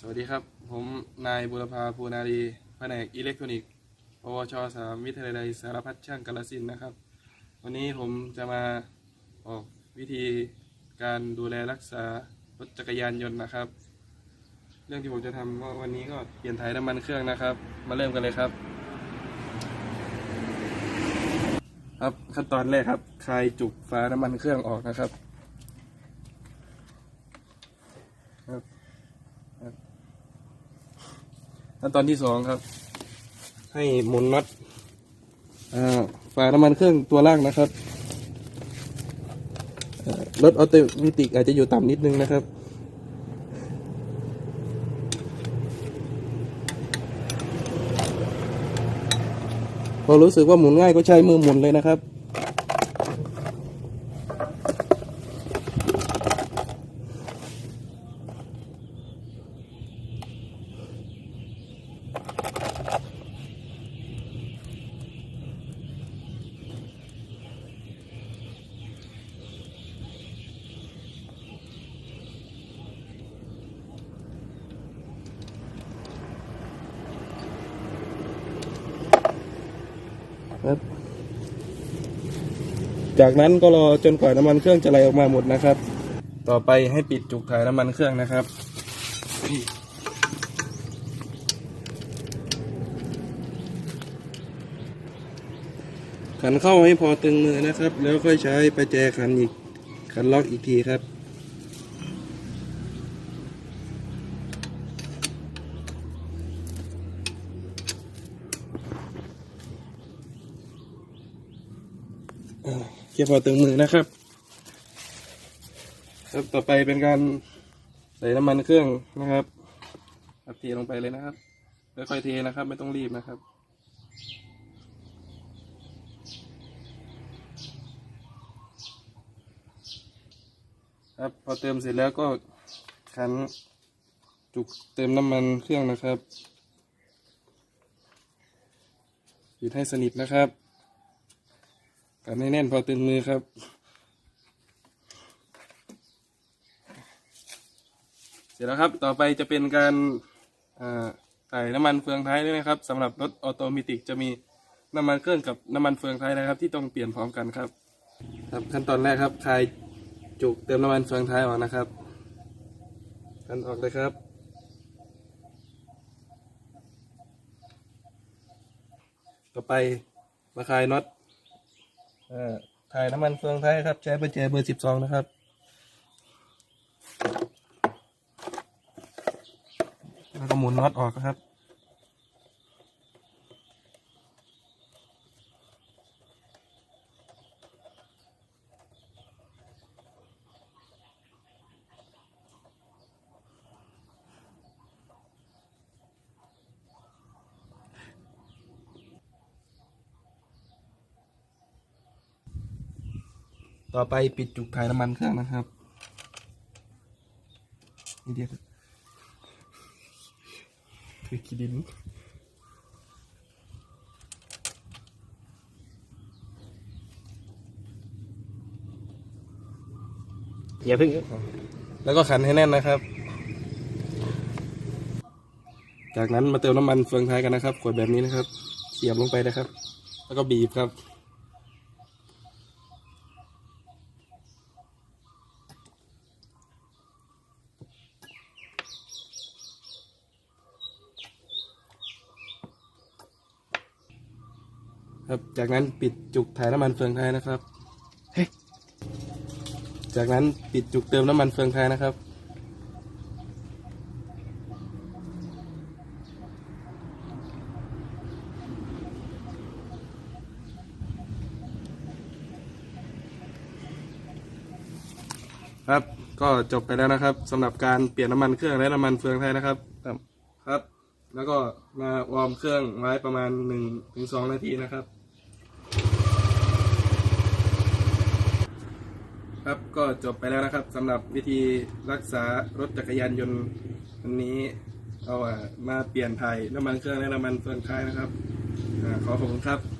สวัสดีครับ ผมนายบุรพาภูนารีแผนกอิเล็กทรอนิกส์ปวชสามวิทยาลัยสารพัดช่างกาลสินนะครับ วันนี้ผมจะมาออกวิธีการดูแลรักษารถจักรยานยนต์นะครับ เรื่องที่ผมจะทำก็วันนี้ก็เปลี่ยนถ่ายน้ำมันเครื่องนะครับ มาเริ่มกันเลยครับ ครับขั้นตอนแรกครับคลายจุกฝาน้ำมันเครื่องออกนะครับครับ ขั้นตอนที่สองครับ ให้หมุนน็อตอ่าฝาน้ำมันเครื่องตัวล่างนะครับเอ่อรถออโตเมติกอาจจะอยู่ต่ำนิดนึงนะครับ พอรู้สึกว่าหมุนง่ายก็ใช้มือหมุนเลยนะครับครับ จากนั้นก็รอจนกว่าน้ำมันเครื่องจะไหลออกมาหมดนะครับ ต่อไปให้ปิดจุกถ่ายน้ำมันเครื่องนะครับ ขันเข้าให้พอตึงมือนะครับ แล้วค่อยใช้ประแจขันอีกขันล็อกอีกทีครับ เก็บพอตึงมือนะครับ ครับต่อไปเป็นการใส่น้ำมันเครื่องนะครับเทลงไปเลยนะครับค่อยๆเทนะครับ ไม่ต้องรีบนะครับครับพอเติมเสร็จแล้วก็ขันจุกเติมน้ำมันเครื่องนะครับปิดให้สนิทนะครับ กันแน่นพอตึงมือครับเสร็จแล้วครับ ต่อไปจะเป็นการใส่น้ำมันเฟืองท้ายด้วยนะครับสำหรับรถออโตเมติกจะมีน้ำมันเครื่องกับน้ำมันเฟืองท้ายนะครับ ที่ต้องเปลี่ยนพร้อมกันครับ ครับขั้นตอนแรกครับคลายจุกเติมน้ำมันเฟืองท้ายออกนะครับกันออกเลยครับ ต่อไปมาคลายน็อต ถ่ายน้ำมันเฟืองไทยครับ ใช้ประแจเบอร์สิบสองนะครับ แล้วก็หมุนน็อตออกครับ ต่อไปปิดจุกถ่ายน้ำมันเครื่องนะครับนี่เดียวคือขี้ดินอย่าพึ่ง แล้วก็ขันให้แน่นนะครับ จากนั้นมาเติมน้ำมันเฟืองท้ายกันนะครับ ขวดแบบนี้นะครับ เสียบลงไปนะครับ แล้วก็บีบครับ ครับจากนั้นปิดจุกถ่ายน้ำมันเฟืองท้ายนะครับ จากนั้นปิดจุกเติมน้ำมันเฟืองท้ายนะครับ ครับก็จบไปแล้วนะครับสำหรับการเปลี่ยนน้ำมันเครื่องและน้ำมันเฟืองท้ายนะครับครับครับแล้วก็มาวอร์มเครื่องไว้ประมาณ1นถึงสนาทีนะครับ ครับก็จบไปแล้วนะครับสำหรับวิธีรักษารถจักรยานยนต์วันนี้เอามาเปลี่ยนถ่ายน้ำมันเครื่องและน้ำมันเฟืองท้ายนะครับอาขอขอบคุณครับ